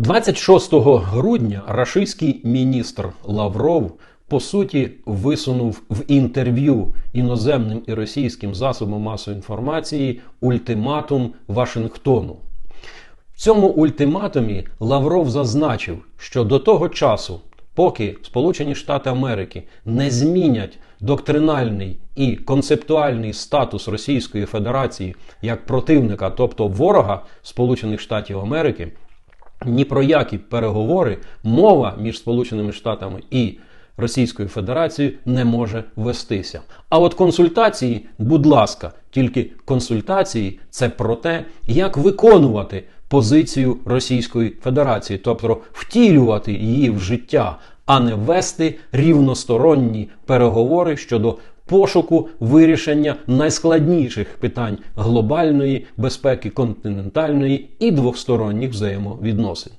26 грудня рашистський міністр Лавров по суті висунув в інтерв'ю іноземним і російським засобам масової інформації ультиматум Вашингтону. В цьому ультиматумі Лавров зазначив, що до того часу, поки Сполучені Штати Америки не змінять доктринальний і концептуальний статус Російської Федерації як противника, тобто ворога Сполучених Штатів Америки, ні про які переговори мова між Сполученими Штатами і Російською Федерацією не може вестися. А от консультації, будь ласка, тільки консультації це про те, як виконувати позицію Російської Федерації, тобто втілювати її в життя, а не вести рівносторонні переговори щодо пошуку вирішення найскладніших питань глобальної безпеки континентальної і двосторонніх взаємовідносин.